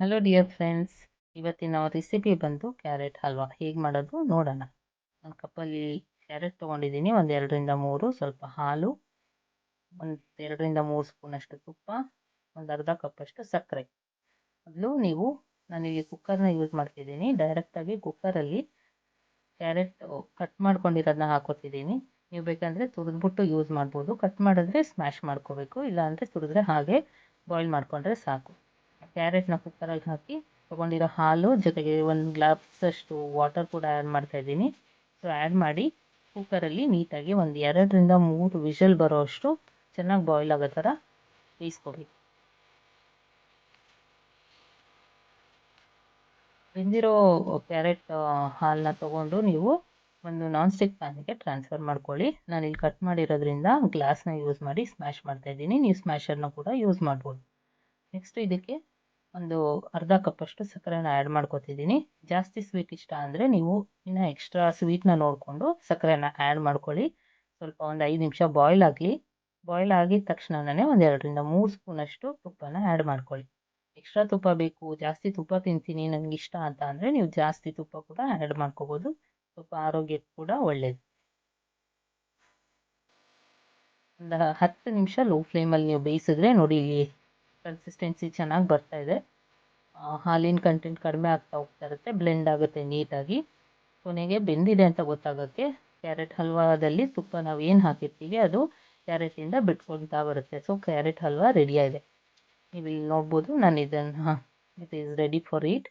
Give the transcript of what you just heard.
Hello dear friends ಇವತ್ತಿನ recipe ಬಂದು carrot halwa. ಹೇಗೆ ಮಾಡೋದು ನೋಡೋಣ. ಒಂದು ಕಪ್ಪಲ್ಲಿ ಕ್ಯಾರೆಟ್ ತೊಗೊಂಡಿದ್ದೀನಿ. ಒಂದು ಎರಡರಿಂದ ಮೂರು ಸ್ವಲ್ಪ ಹಾಲು, ಒಂದು ಎರಡರಿಂದ ಮೂರು ಸ್ಪೂನಷ್ಟು ತುಪ್ಪ, ಒಂದು ಅರ್ಧ ಕಪ್ಪಷ್ಟು ಸಕ್ಕರೆ. ಮೊದಲು ನೀವು, ನಾನು ನಾನಿಲ್ಲಿ ಕುಕ್ಕರ್ನ ಯೂಸ್ ಮಾಡ್ತಿದ್ದೀನಿ. ಡೈರೆಕ್ಟಾಗಿ ಕುಕ್ಕರಲ್ಲಿ ಕ್ಯಾರೆಟ್ ಕಟ್ ಮಾಡ್ಕೊಂಡಿರೋದನ್ನ ಹಾಕೋತಿದ್ದೀನಿ. ನೀವು ಬೇಕಂದರೆ ತುರಿದ್ಬಿಟ್ಟು ಯೂಸ್ ಮಾಡ್ಬೋದು. ಕಟ್ ಮಾಡಿದ್ರೆ ಸ್ಮ್ಯಾಶ್ ಮಾಡ್ಕೋಬೇಕು. ಇಲ್ಲಾಂದರೆ ತುರಿದ್ರೆ ಹಾಗೆ ಬಾಯ್ಲ್ ಮಾಡಿಕೊಂಡ್ರೆ ಸಾಕು. ಕ್ಯಾರೆಟ್ನ ಕುಕ್ಕರಲ್ಲಿ ಹಾಕಿ ತೊಗೊಂಡಿರೋ ಹಾಲು, ಜೊತೆಗೆ ಒಂದು ಗ್ಲಾಸಷ್ಟು ವಾಟರ್ ಕೂಡ ಆ್ಯಡ್ ಮಾಡ್ತಾಯಿದ್ದೀನಿ ಸೊ ಆ್ಯಡ್ ಮಾಡಿ ಕುಕ್ಕರಲ್ಲಿ ನೀಟಾಗಿ ಒಂದು ಎರಡರಿಂದ ಮೂರು ವಿಷಲ್ ಬರೋ ಅಷ್ಟು ಚೆನ್ನಾಗಿ ಬಾಯ್ಲ್ ಆಗೋ ಥರ ಬೇಯಿಸ್ಕೋಬೇಕು ಬೆಂದಿರೋ ಕ್ಯಾರೆಟ್ ಹಾಲನ್ನ ತೊಗೊಂಡು ನೀವು ಒಂದು ನಾನ್ ಸ್ಟಿಕ್ ಪ್ಯಾನಿಗೆ ಟ್ರಾನ್ಸ್ಫರ್ ಮಾಡ್ಕೊಳ್ಳಿ. ನಾನು ಇಲ್ಲಿ ಕಟ್ ಮಾಡಿರೋದ್ರಿಂದ ಗ್ಲಾಸ್ನ ಯೂಸ್ ಮಾಡಿ ಸ್ಮ್ಯಾಶ್ ಮಾಡ್ತಾಯಿದ್ದೀನಿ ನೀವು ಸ್ಮ್ಯಾಶರ್ನ ಕೂಡ ಯೂಸ್ ಮಾಡ್ಬೋದು. ನೆಕ್ಸ್ಟ್ ಇದಕ್ಕೆ ಒಂದು ಅರ್ಧ ಕಪ್ಪಷ್ಟು ಸಕ್ಕರೆನ ಆ್ಯಡ್ ಮಾಡ್ಕೊತಿದ್ದೀನಿ ಜಾಸ್ತಿ ಸ್ವೀಟ್ ಇಷ್ಟ ಅಂದರೆ ನೀವು ಇನ್ನೂ ಎಕ್ಸ್ಟ್ರಾ ಸ್ವೀಟ್ನ ನೋಡಿಕೊಂಡು ಸಕ್ಕರೆನ ಆ್ಯಡ್ ಮಾಡ್ಕೊಳ್ಳಿ. ಸ್ವಲ್ಪ ಒಂದು ಐದು ನಿಮಿಷ ಬಾಯ್ಲ್ ಆಗಲಿ. ಬಾಯ್ಲ್ ಆಗಿದ ತಕ್ಷಣನೇ ಒಂದು ಎರಡರಿಂದ ಮೂರು ಸ್ಪೂನಷ್ಟು ತುಪ್ಪನ ಆ್ಯಡ್ ಮಾಡ್ಕೊಳ್ಳಿ. ಎಕ್ಸ್ಟ್ರಾ ತುಪ್ಪ ಬೇಕು, ಜಾಸ್ತಿ ತುಪ್ಪ ತಿಂತೀನಿ ನನಗೆ ಇಷ್ಟ ಅಂತ ಅಂದರೆ ನೀವು ಜಾಸ್ತಿ ತುಪ್ಪ ಕೂಡ ಆ್ಯಡ್ ಮಾಡ್ಕೋಬೋದು. ಸ್ವಲ್ಪ ಆರೋಗ್ಯಕ್ಕೆ ಕೂಡ ಒಳ್ಳೆಯದು ಒಂದು ಹತ್ತು ನಿಮಿಷ ಲೋ ಫ್ಲೇಮಲ್ಲಿ ನೀವು ಬೇಯಿಸಿದ್ರೆ ನೋಡಿ ಕನ್ಸಿಸ್ಟೆನ್ಸಿ ಚೆನ್ನಾಗಿ ಬರ್ತಾ ಇದೆ. ಹಾಲಿನ ಕಂಟೆಂಟ್ ಕಡಿಮೆ ಆಗ್ತಾ ಹೋಗ್ತಾ ಇರುತ್ತೆ ಬ್ಲೆಂಡ್ ಆಗುತ್ತೆ ನೀಟಾಗಿ. ಕೊನೆಗೆ ಬೆಂದಿದೆ ಅಂತ ಗೊತ್ತಾಗೋಕ್ಕೆ ಕ್ಯಾರೆಟ್ ಹಲ್ವಾದಲ್ಲಿ ತುಪ್ಪ ನಾವು ಏನು ಹಾಕಿರ್ತೀವಿ ಅದು ಕ್ಯಾರೆಟಿಂದ ಬಿಟ್ಕೊಳ್ತಾ ಬರುತ್ತೆ. ಸೊ ಕ್ಯಾರೆಟ್ ಹಲ್ವಾ ರೆಡಿಯಾಗಿದೆ ನೀವು ಇಲ್ಲಿ ನೋಡ್ಬೋದು, ನಾನು ಇದನ್ನು it is ready for eat